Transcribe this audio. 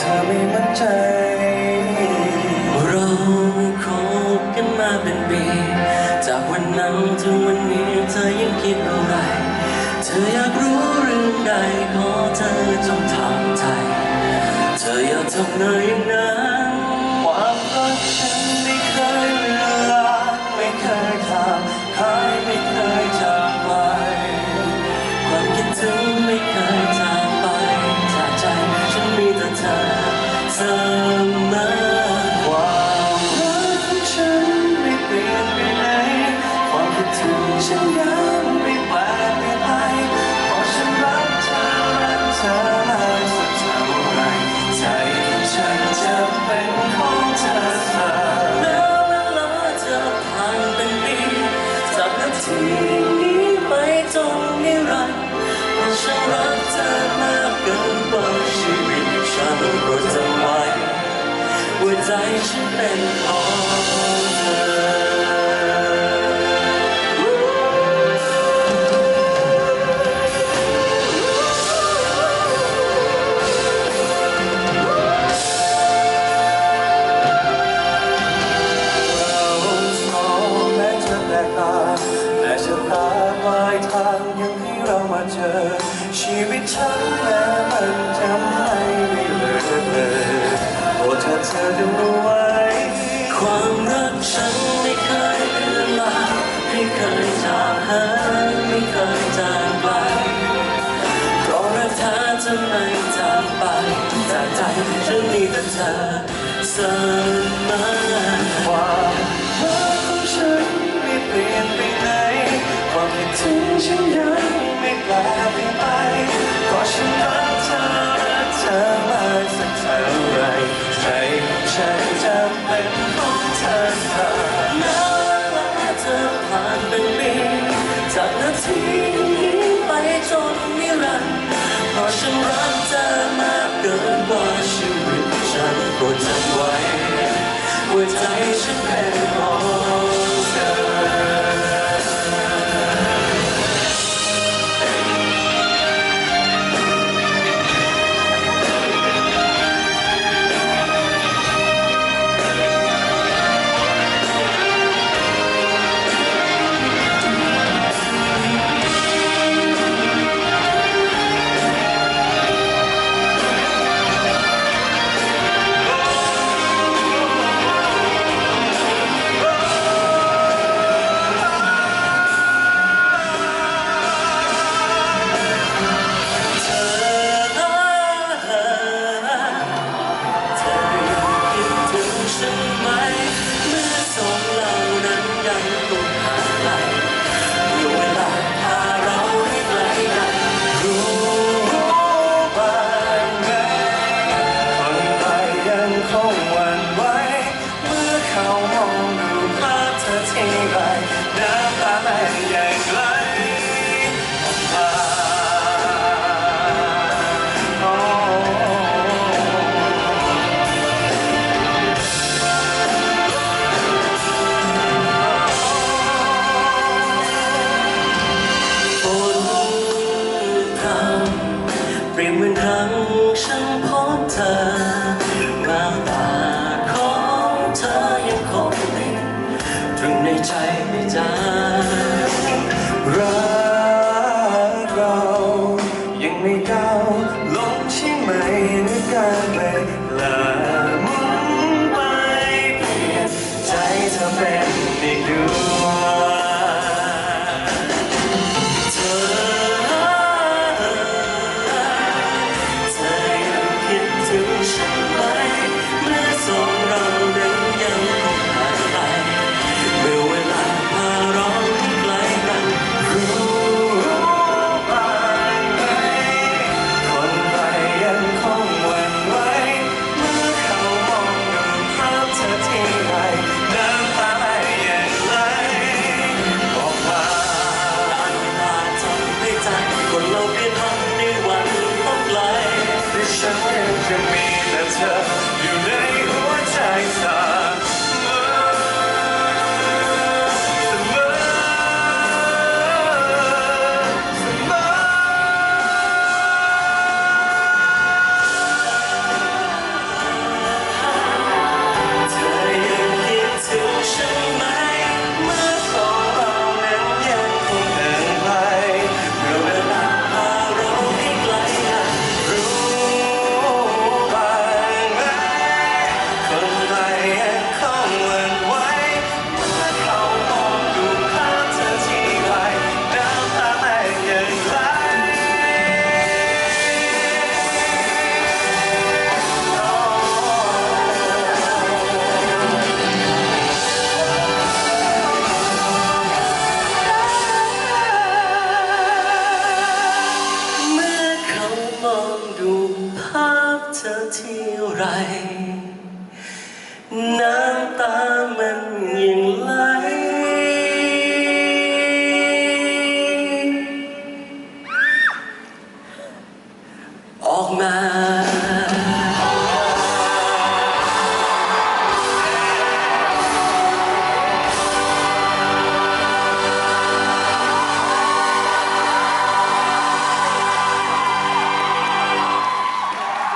เธอไม่มั่นใจ เราคบกันมาเป็นปี จากวันนั้นถึงวันนี้เธอยังคิดอะไร เธออยากรู้เรื่องใดขอเธอจงถามใจ เธออยากทำอะไรยังไฉันยังไม่แปลกไม่ไปเพราะฉันรักเธอรักเธอมากสักเท่าไรใจของฉันจะเป็นของเธอเสมอแม้เวลาจะผ่านเป็นปีจากนาทีนี้ไปจนนิรันดรเพราะฉันรักเธอมากเกินกว่าชีวิตฉันรู้จำไวหัวใจฉันเป็นของ ความรักฉันไม่เคยลือลาไม่เคยจางหายไม่เคยจางไปเพราะรักเธอจะไม่จางไปจากใจฉันมีแต่เธอเสมอ Right. เธอที่ไร น้ำตามันยังไหลออกมา